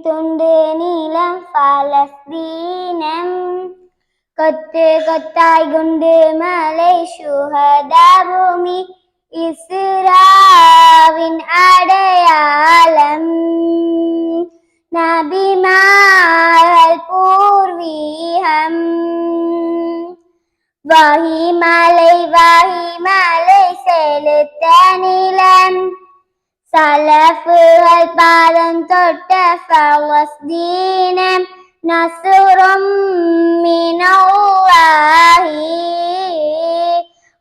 துண்டு நீளம் பாலஸ்தீனம். கொத்து கொத்தாய் குண்டு மலை சுகதா பூமி இஸ்ராவின் அடையாளம். நபிமார்கள் பூர்வீகம். வாஹி மலை வாஹி மலை செலுத்த நிலம். சலஃபுகள் பாதம் தொட்ட பலஸ்தீனம் நசுரும் மினல்லாஹி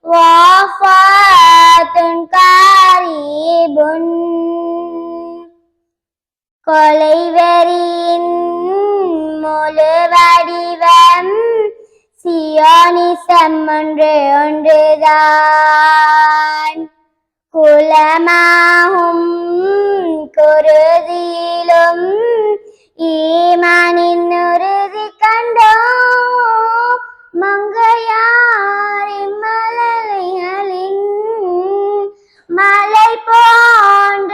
வாஃபாத்துன் காரீபுன் கொலைவெறியின் முழு வடிவம் சியோனிசம் ஒன்று ஒன்றுதான் குலமாகும் குருதியிலும் ஈமானின் உறுதி கண்டோம். மங்கையாரின் மலலைகளின் மலை போன்ற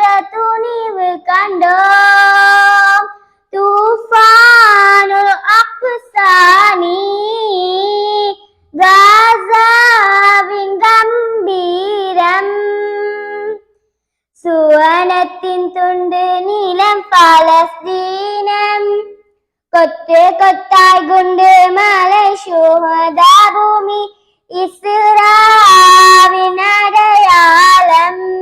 சுவனத்தின் துண்டு நீளம் பாலஸ்தீனம். கொத்து கொத்தாய் குண்டு மலை சுகதா பூமி. இஸ்ராவின் அடையாளம்.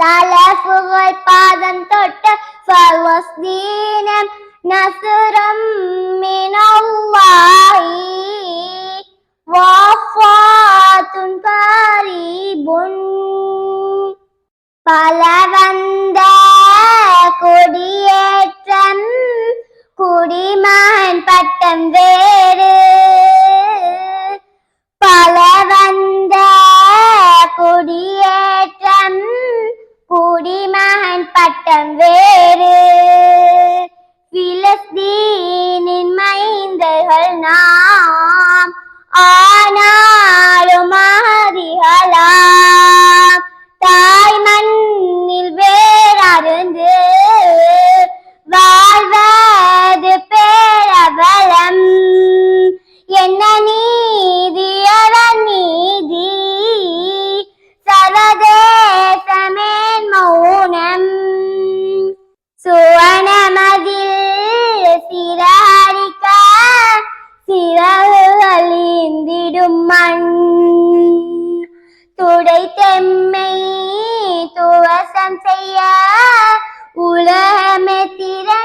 சலஃபுகள் பாதம் தொட்ட பலஸ்தீனம் நசுரம் மினல்லாஹி வாஃபாத்துன் கரீபுன் பல வந்த கொடியேற்றம் குடிமகன் பட்டம் வே அவன் பட்டம் வேறு. பிலஸ்தீனின் மைந்தர்கள் நான். தெம்மை துவசம் செய்ய உலகமே திற